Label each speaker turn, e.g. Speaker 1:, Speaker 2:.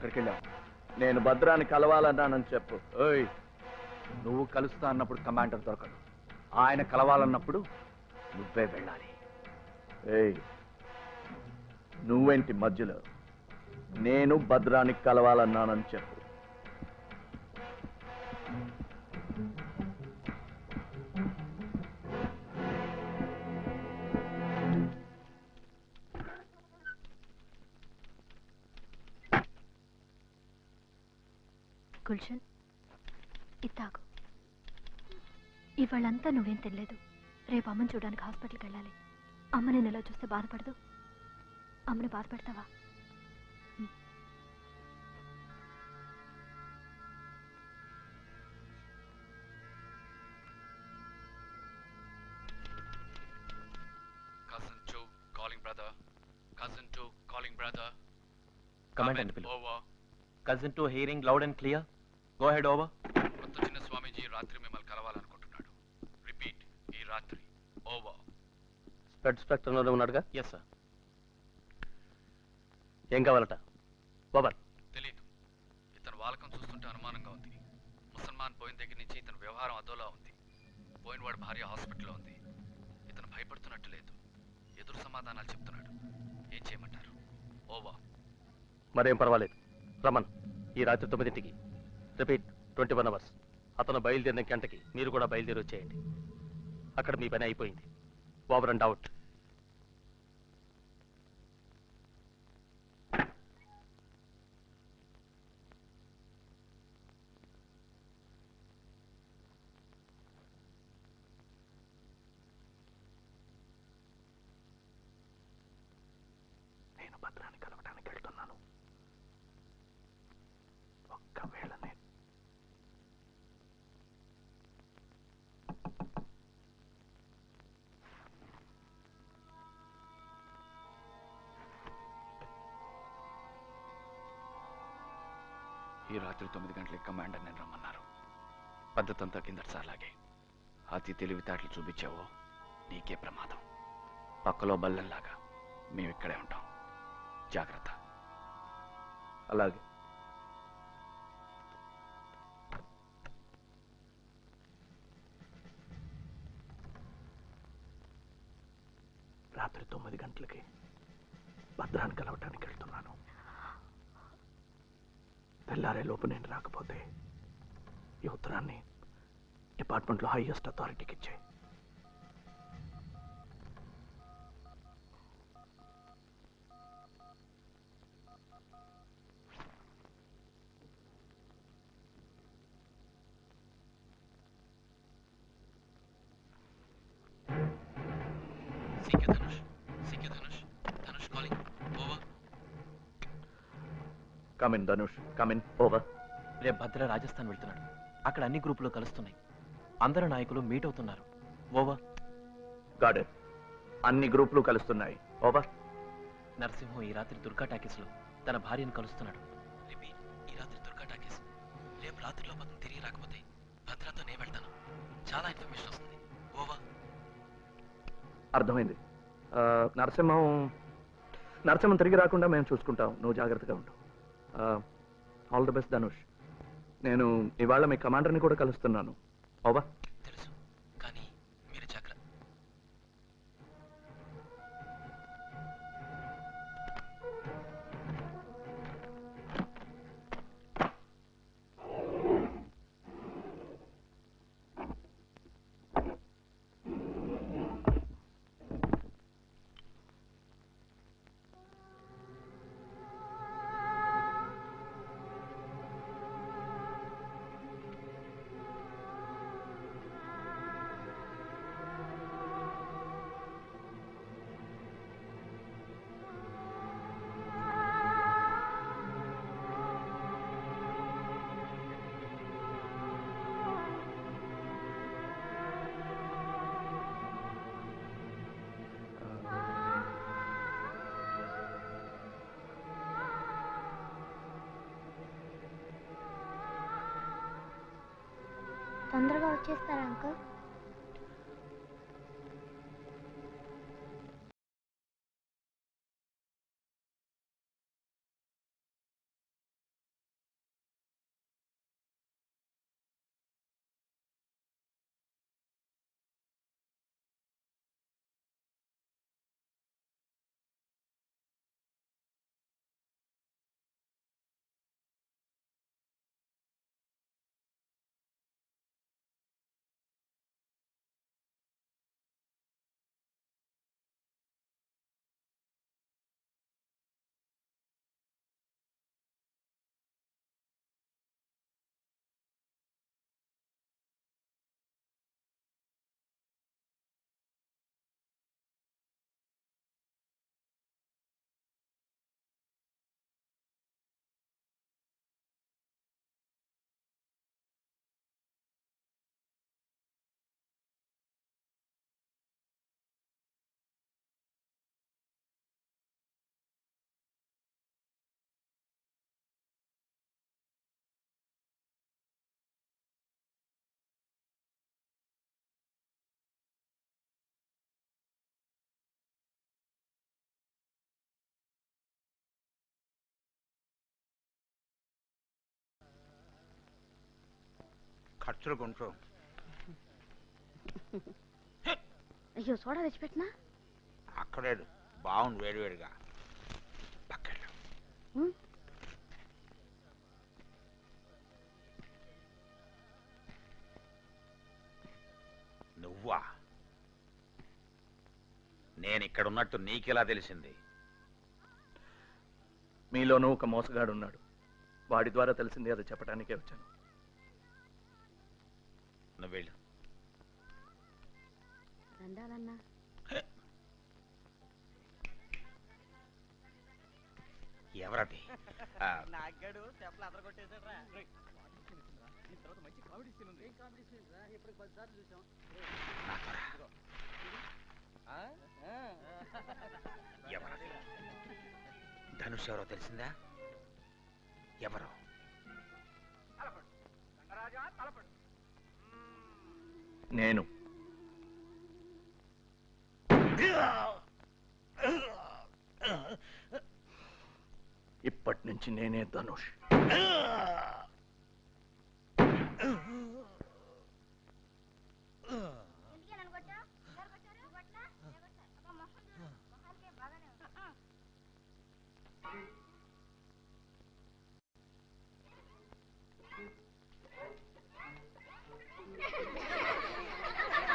Speaker 1: అక్కడికి వెళ్ళావు నేను భద్రాన్ని కలవాలన్నానని చెప్పు. ఓయ్ నువ్వు కలుస్తా అన్నప్పుడు కమాండర్ దొరకడు. ఆయన కలవాలన్నప్పుడు నువ్వే వెళ్ళాలి. ఏయ్ నువ్వేంటి మధ్యలో? నేను భద్రానికి కలవాలన్నానని చెప్పు.
Speaker 2: గుల్షన్. ఇత్తాగు ఇవాళంతా నువ్వేం తినలేదు. రేపు అమ్మని చూడడానికి హాస్పిటల్కి వెళ్ళాలి. అమ్మ నేను ఇలా చూస్తే బాధపడదు. అమ్మని బాధపెడతావా?
Speaker 3: Cousin two calling brother. Cousin two calling brother.
Speaker 4: Command పిలు
Speaker 3: over.
Speaker 4: Cousin two hearing loud and clear go ahead over
Speaker 3: కొత్త చిన్న స్వామీజీ రాత్రి మిమ్మల్ని కలవాలనుకుంటున్నాడు. రిపీట్ ఈ రాత్రి. ఓవర్
Speaker 4: స్పెడ్ స్పెక్ట్రంలోనే ఉన్నాడుగా? ఎస్ సార్ ఏం కావాలట? ఓవర్
Speaker 3: తెలీదు. ఇతను వాలకం చూస్తుంటే అనుమానంగా ఉంది. ముసల్మాన్ పోయిన దగ్గర నుంచి ఇతని వ్యవహారం అదోలా ఉంది. పోయినవాడు భార్య హాస్పిటల్లో ఉంది. ఇతను భయపడుతున్నట్టు లేదు. ఎదురు సమాధానాలు చెప్తున్నాడు. ఏం చేయమంటారు? ఓవా
Speaker 4: మరేం పర్వాలేదు. రమన్ ఈ రాత్రి తొమ్మిదింటికి. రిపీట్ ట్వంటీ వన్ అవర్స్ అతను బయలుదేరిన గంటకి మీరు కూడా బయలుదేరి వచ్చేయండి. అక్కడ మీ పని అయిపోయింది. ఓవర్ అండ్ అవుట్
Speaker 1: నేను భద్రాన్ని కలవటానికి
Speaker 3: ఈ రాత్రి తొమ్మిది గంటలకి కమాండర్ నేను రమ్మన్నారు. పద్ధతంతా కిందటిసార్లాగే అతి తెలివితేటలు చూపించావో నీకే ప్రమాదం. పక్కలో బల్లెంలాగా మేము ఇక్కడే ఉంటాం. జాగ్రత్త.
Speaker 1: అలాగే. రాత్రి తొమ్మిది గంటలకి భద్రాన్ని కలవటానికి వెళ్తున్నాను. తెల్లారే లోపు నేను రాకపోతే ఈ ఉత్తరాన్ని డిపార్ట్మెంట్లో హైయెస్ట్ అథారిటీకి
Speaker 3: ఇచ్చాయి.
Speaker 1: కమిన్ ధనుష్ కమిన్ ఓవర్
Speaker 4: రేపు భద్ర రాజస్థాన్ వెళ్తున్నాడు. అక్కడ అన్ని గ్రూపులు కలుస్తున్నాయి. అందరు నాయకులు మీట్ అవుతున్నారు. ఓవర్
Speaker 1: గార్డెన్ అన్ని గ్రూపులు కలుస్తున్నాయి. ఓవర్
Speaker 4: నరసింహం ఈ రాత్రి దుర్గా టాకీస్లో తన భార్యను కలుస్తున్నాడు. రిపీట్ ఈ రాత్రి దుర్గా టాకీస్. రేపు రాత్రిలో అతను తిరిగి రాకపోతే భద్రతో నేను వెళ్తాను. చాలా ఇన్ఫర్మేషన్ వస్తుంది. ఓవర్
Speaker 1: అర్థమైంది. నరసింహం నరసింహం తిరిగి రాకుండా మేము చూసుకుంటాం. నువ్వు జాగ్రత్తగా ఉండు. ఆల్ ద బెస్ట్ ధనుష్ నేను ఇవాళ మీ కమాండర్ని కూడా కలుస్తున్నాను. ఓవా
Speaker 5: తొందరగా వచ్చేస్తారా అంకుల్?
Speaker 6: ఖర్చులు కొంటూ.
Speaker 5: అయ్యో సోడా తెచ్చిపెట్టినా?
Speaker 6: అక్కడేడు బాగుంది వేడివేడిగా. పక్కన. నువ్వా? నేను ఇక్కడ ఉన్నట్టు నీకెలా తెలిసింది?
Speaker 1: మీలోనూ ఒక మోసగాడు ఉన్నాడు వాడి ద్వారా తెలిసింది అది చెప్పడానికే వచ్చాను.
Speaker 6: నువ్వు వెళ్ళు. ఎవరది? ఆ,
Speaker 7: నాగాడు చెప్పలు అదర కొట్టేశాడు రా తర్వాత మంచి కామెడీ సీన్ ఉంది. ఇప్పుడు పదిసార్లు చూసాం.
Speaker 6: నాతో రా. ఎవరది? ధనుష్ ఎవరో తెలిసిందా? ఎవరు?
Speaker 1: నేను. ఇప్పటి నుంచి నేనే ధనుష్.